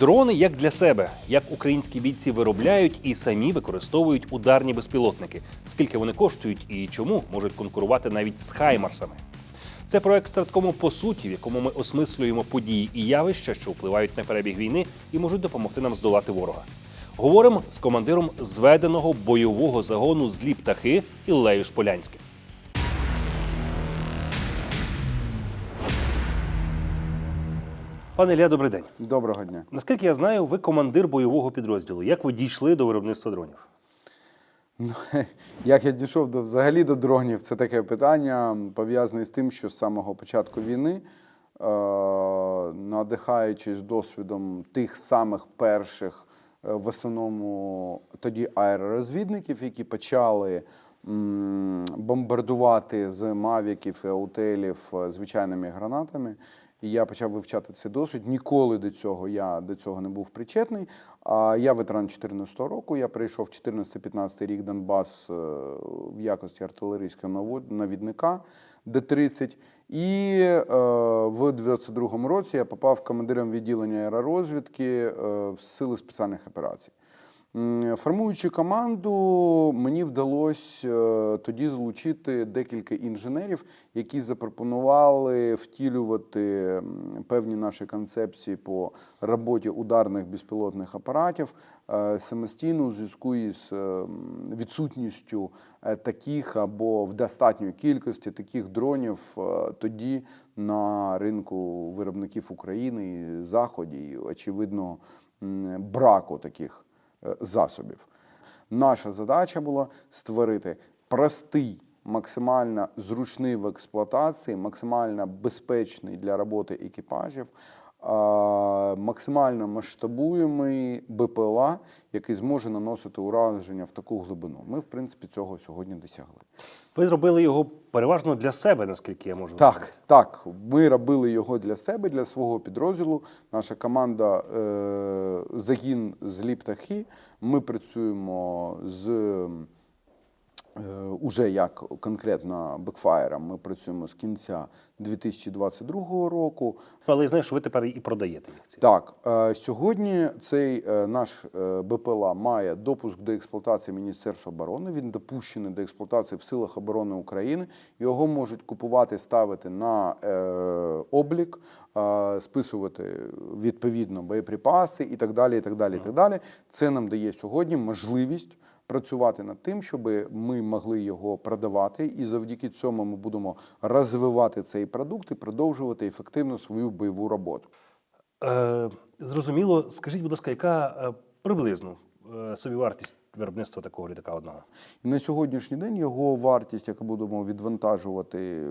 Дрони як для себе, як українські бійці виробляють і самі використовують ударні безпілотники. Скільки вони коштують і чому можуть конкурувати навіть з хаймарсами? Це проект страткому по суті, в якому ми осмислюємо події і явища, що впливають на перебіг війни і можуть допомогти нам здолати ворога. Говоримо з командиром зведеного бойового загону злі птахи Іллею Шполянським. Пане Ілля, добрий день. Доброго дня. Наскільки я знаю, ви командир бойового підрозділу. Як ви дійшли до виробництва дронів? Ну, як я дійшов до взагалі до дронів, це таке питання пов'язане з тим, що з самого початку війни, е, надихаючись досвідом тих самих перших, е, в основному тоді аеророзвідників, які почали бомбардувати з мавіків і аутелів е, звичайними гранатами. І я почав вивчати цей досвід. Ніколи до цього я до цього не був причетний. А я ветеран 14-го року. Я прийшов 14-15 рік Донбас е, в якості артилерійського навідника Д-30. І е, в 22-му році я попав командиром відділення аеророзвідки е, в сили спеціальних операцій. Формуючи команду, мені вдалося е, тоді залучити декілька інженерів, які запропонували втілювати певні наші концепції по роботі ударних безпілотних апаратів е, самостійно у зв'язку із е, відсутністю таких або в достатньої кількості таких дронів тоді на ринку виробників України і Заході, і очевидно браку таких засобів. Наша задача була створити простий, максимально зручний в експлуатації, максимально безпечний для роботи екіпажів, максимально масштабуємий БПЛА, який зможе наносити ураження в таку глибину. Ми, в принципі, цього сьогодні досягли. Ви зробили його переважно для себе, наскільки я можу Так, так. Ми робили його для себе, для свого підрозділу. Наша команда е, загін злі птахи. Ми працюємо з уже як конкретно бекфаєром. Ми працюємо з кінця 2022 року. Але я знаю, що ви тепер і продаєте їх. ці. Так, е, сьогодні цей е, наш е, БПЛА має допуск до експлуатації Міністерства оборони. Він допущений до експлуатації в силах оборони України. Його можуть купувати, ставити на е, облік, е, списувати відповідно боєприпаси і так далі. І так далі, і так далі. Це нам дає сьогодні можливість. Працювати над тим, щоб ми могли його продавати, і завдяки цьому ми будемо розвивати цей продукт і продовжувати ефективно свою бойову роботу. Е, зрозуміло, скажіть, будь ласка, яка е, приблизно е, собівартість виробництва такого літака одного? І на сьогоднішній день його вартість, яку будемо відвантажувати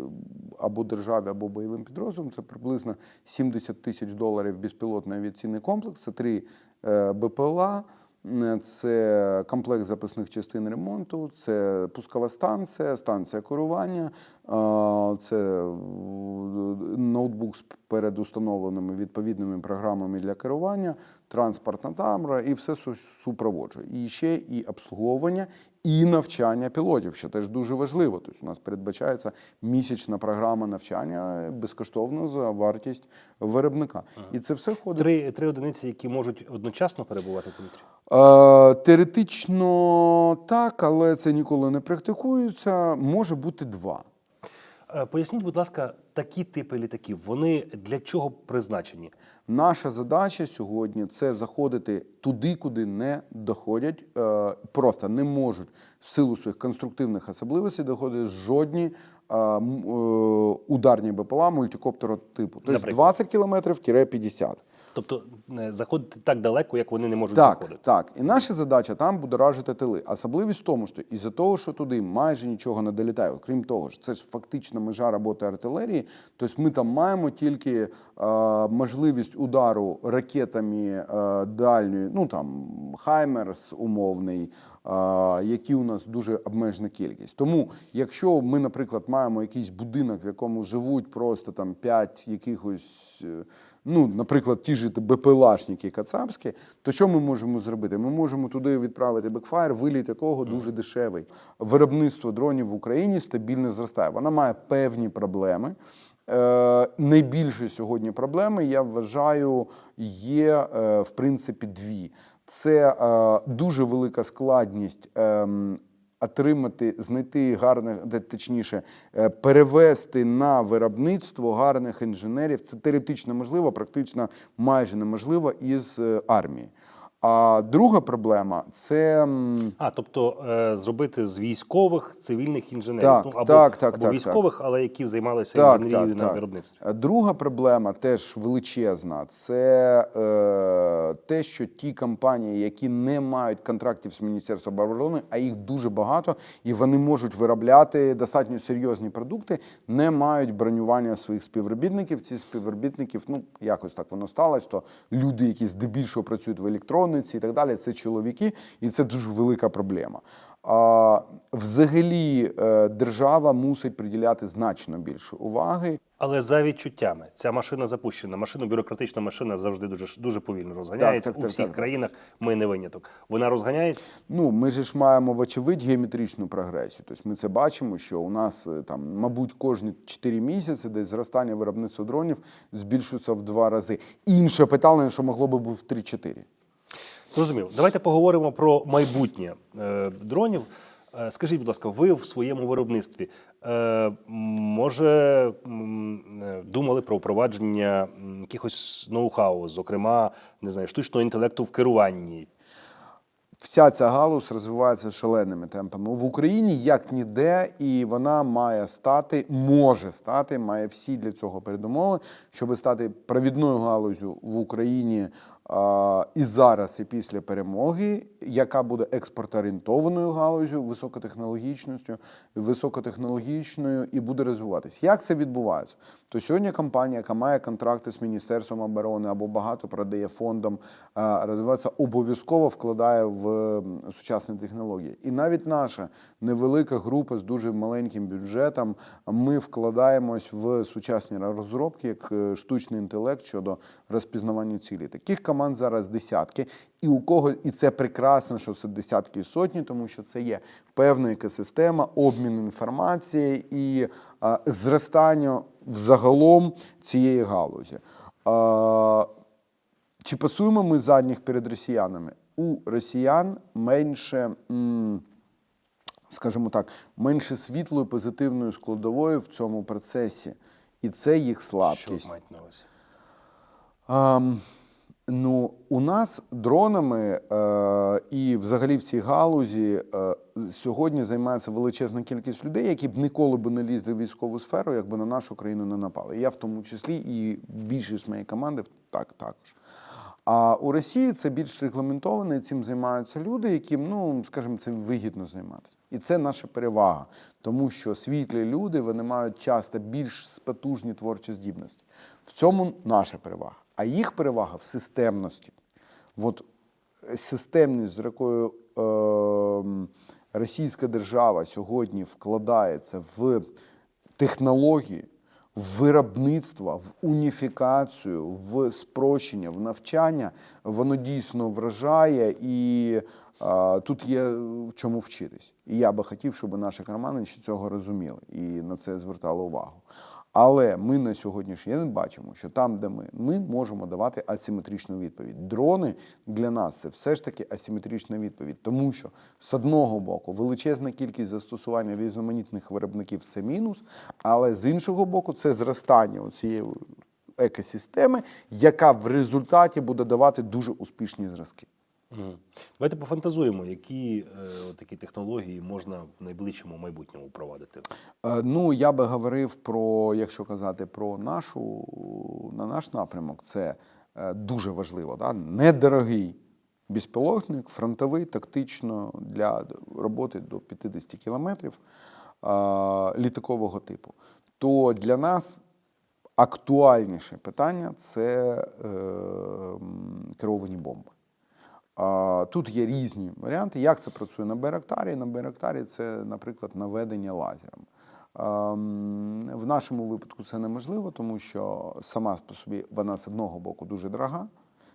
або державі, або бойовим підрозділам, це приблизно 70 тисяч доларів безпілотний авіаційний комплекс. Це три е, БПЛА, це комплект запасних частин ремонту, це пускова станція, станція керування, е, це е, ноутбук з передустановленими відповідними програмами для керування, транспортна тамра і все су- супроводжує. І ще і обслуговування, і навчання пілотів, що теж дуже важливо. Тобто у нас передбачається місячна програма навчання безкоштовно за вартість виробника. І це все ходить. Три, три одиниці, які можуть одночасно перебувати в повітрі. Е, теоретично так, але це ніколи не практикується. Може бути два. Е, Поясніть, будь ласка, такі типи літаків, вони для чого призначені? Наша задача сьогодні це заходити туди, куди не доходять, е, просто не можуть в силу своїх конструктивних особливостей доходити жодні е, ударні БПЛА мультикоптера типу. Тобто Наприклад? 20 кілометрів 50. Тобто не заходити так далеко, як вони не можуть Так, заходити. так. І наша задача там будоражити тили. Особливість в тому, що із-за того, що туди майже нічого не долітає, окрім того, що це ж фактично межа роботи артилерії. Тобто ми там маємо тільки е, можливість удару ракетами е, дальньої, ну там Хаймерс умовний, е, які у нас дуже обмежена кількість. Тому, якщо ми, наприклад, маємо якийсь будинок, в якому живуть просто там п'ять якихось. е, ну, наприклад, ті ж БПЛАшники кацапські, то що ми можемо зробити? Ми можемо туди відправити бекфайр, виліт якого дуже дешевий. Виробництво дронів в Україні стабільно зростає. Вона має певні проблеми. Е, найбільше сьогодні проблеми, я вважаю, є е, в принципі дві. Це е, дуже велика складність. Е, Отримати, знайти гарних, точніше, е, перевести на виробництво гарних інженерів. Це теоретично можливо, практично майже неможливо із е, армії. А друга проблема це А, тобто е, зробити з військових цивільних інженерів. Так, ну, або, так, так, або так, військових, але які займалися Так, інженерією так, на так. виробництві. Е, Друга проблема теж величезна. Це е, те, що ті компанії, які не мають контрактів з Міністерством оборони, а їх дуже багато, і вони можуть виробляти достатньо серйозні продукти, не мають бронювання своїх співробітників. Ці співробітників, ну якось так воно сталося, що люди, які здебільшого працюють в електроніці і так далі, це чоловіки, і це дуже велика проблема. А, взагалі, е, держава мусить приділяти значно більше уваги Але за відчуттями, ця машина запущена. Машина, бюрократична машина завжди дуже дуже повільно розганяється. Так, так, У всіх так. країнах ми не виняток. Вона розганяється. Ну, ми ж маємо вочевидь геометричну прогресію. Тобто ми це бачимо, що у нас е, там, мабуть, кожні 4 місяці десь зростання виробництва дронів збільшується в два рази. Інше питання, що могло би бути в 3-4. Зрозуміло. Давайте поговоримо про майбутнє е, дронів. Е, Скажіть, будь ласка, ви в своєму виробництві е, може думали про впровадження якихось ноу-хау, зокрема, не знаю, штучного інтелекту в керуванні? Вся ця галузь розвивається шаленими темпами в Україні, як ніде, і вона має стати, може стати, має всі для цього передумови, щоб стати провідною галузю в Україні і зараз, і після перемоги, яка буде експортоорієнтованою галузю, високотехнологічністю, високотехнологічною і буде розвиватись. Як це відбувається? То сьогодні компанія, яка має контракти з Міністерством оборони або багато продає фондам, а, розвивається, обов'язково вкладає в сучасні технології. І навіть наша невелика група з дуже маленьким бюджетом, ми вкладаємось в сучасні розробки, як е, штучний інтелект щодо розпізнавання цілей. Таких команд зараз десятки. І у кого і це прекрасно, що це десятки і сотні, тому що це є певна екосистема, обмін інформації і а, зростання взагалом цієї галузі. А, чи пасуємо ми задніх перед росіянами? У росіян менше, м, скажімо так, менше світлої позитивної складової в цьому процесі, і це їх Що слабкість. мають на увазі? Ну, у нас дронами е, і взагалі в цій галузі е, сьогодні займається величезна кількість людей, які б ніколи б не лізли в військову сферу, якби на нашу країну не напали. Я в тому числі і більшість моєї команди так також. А у Росії це більш регламентовано, і цим займаються люди, яким, ну скажімо, цим вигідно займатися. І це наша перевага, тому що світлі люди вони мають часто більш потужні творчі здібності. В цьому наша перевага. А їх перевага в системності. От е, системність, з якою е, російська держава сьогодні вкладається в технології, в виробництво, в уніфікацію, в спрощення, в навчання, воно дійсно вражає і тут є в чому вчитись. І я би хотів, щоб наші карманичі цього розуміли і на це звертали увагу. Але ми на сьогоднішній день бачимо, що там, де ми, ми можемо давати асиметричну відповідь. Дрони для нас це все ж таки асиметрична відповідь, тому що з одного боку величезна кількість застосування різноманітних виробників це мінус, але з іншого боку, це зростання цієї екосистеми, яка в результаті буде давати дуже успішні зразки. Давайте пофантазуємо, які е, такі технології можна в найближчому майбутньому впровадити. Е, Ну, я би говорив про, якщо казати про нашу на наш напрямок, це е, дуже важливо. Да? Недорогий безпілотник, фронтовий, тактично для роботи до 50 кілометрів е, літакового типу. То для нас актуальніше питання це е, керовані бомби. Тут є різні варіанти. Як це працює на Байрактарі? На Байрактарі це, наприклад, наведення лазером. В нашому випадку це неможливо, тому що сама по собі вона з одного боку дуже дорога.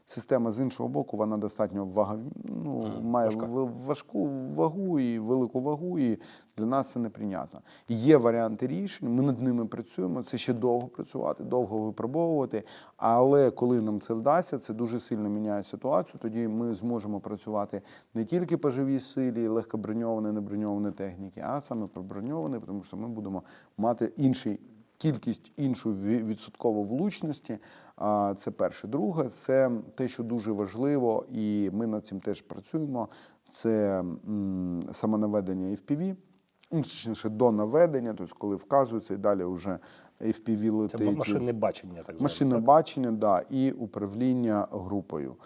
Система з іншого боку, вона достатньо вага, ну, має важка. важку вагу і велику вагу, і для нас це неприйнятно. Є варіанти рішень, ми над ними працюємо. Це ще довго працювати, довго випробовувати. Але коли нам це вдасться, це дуже сильно міняє ситуацію. Тоді ми зможемо працювати не тільки по живій силі, легкоброньованої, неброньованої техніки, а саме про броньовані, тому що ми будемо мати інший. Кількість іншу ві- відсоткову влучності. А, Це перше. Друге, це те, що дуже важливо, і ми над цим теж працюємо. Це самонаведення FPV, ну, точніше, до наведення, тобто коли вказується, і далі вже FPV Це летить. машинне бачення, так зване. Машинне бачення, да, і управління групою.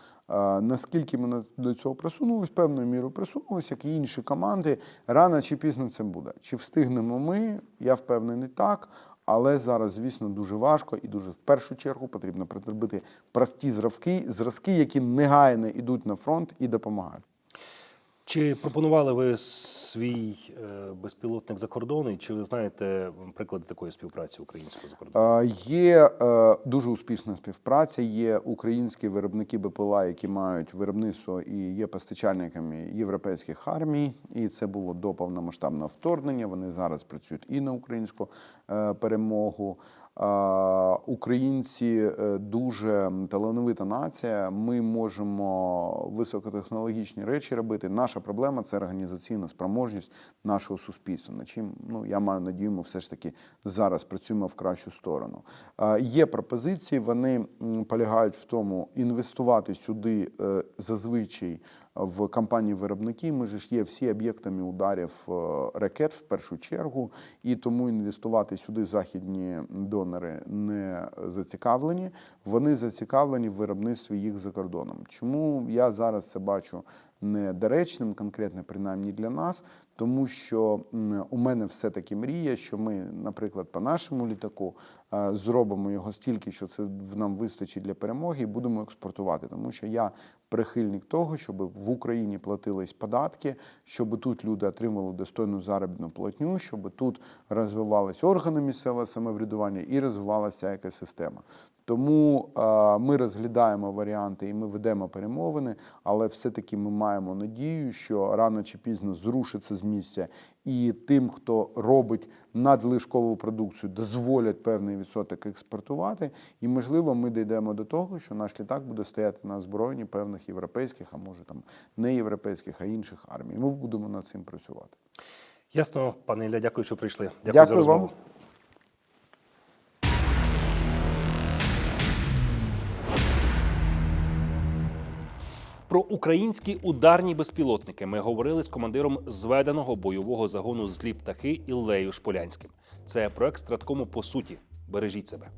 Наскільки ми до цього присунулись, певною мірою присунулись, як і інші команди. Рано чи пізно це буде. Чи встигнемо ми? Я впевнений так. Але зараз, звісно, дуже важко і дуже в першу чергу потрібно приробити прості зразки, зразки, які негайно йдуть на фронт і допомагають. Чи пропонували ви свій е, безпілотник за кордон, і чи ви знаєте приклади такої співпраці українського за кордоном? Е, Є е, дуже успішна співпраця. Є українські виробники БПЛА, які мають виробництво і є постачальниками європейських армій. І це було до повномасштабного вторгнення. Вони зараз працюють і на українську е, перемогу. Українці е, дуже талановита нація. Ми можемо високотехнологічні речі робити. Наша проблема це організаційна спроможність нашого суспільства. На чим ну я маю надію, ми все ж таки зараз працюємо в кращу сторону. Є пропозиції, вони полягають в тому інвестувати сюди е, зазвичай в компанії виробники. Ми ж є всі об'єктами ударів е, ракет в першу чергу, і тому інвестувати сюди західні донори не зацікавлені. Вони зацікавлені в виробництві їх за кордоном. Чому я зараз це бачу недоречним, конкретно принаймні для нас, тому що у мене все-таки мрія, що ми, наприклад, по нашому літаку е, зробимо його стільки, що це в нам вистачить для перемоги, і будемо експортувати. Тому що я прихильник того, щоб в Україні платились податки, щоб тут люди отримали достойну заробітну платню, щоб тут розвивались органи місцевого самоврядування і розвивалася екосистема. Тому е, ми розглядаємо варіанти і ми ведемо перемовини, але все-таки ми маємо надію, що рано чи пізно зрушиться з місця, і тим, хто робить надлишкову продукцію, дозволять певний відсоток експортувати. І можливо, ми дійдемо до того, що наш літак буде стояти на озброєнні певних європейських, а може там не європейських, а інших армій. Ми будемо над цим працювати. Ясно, пане Ілля, дякую, що прийшли. Дякую, Дякую за розмову. вам. Про українські ударні безпілотники ми говорили з командиром зведеного бойового загону злі птахи Іллею Шполянським. Це проект Страткому по суті. Бережіть себе.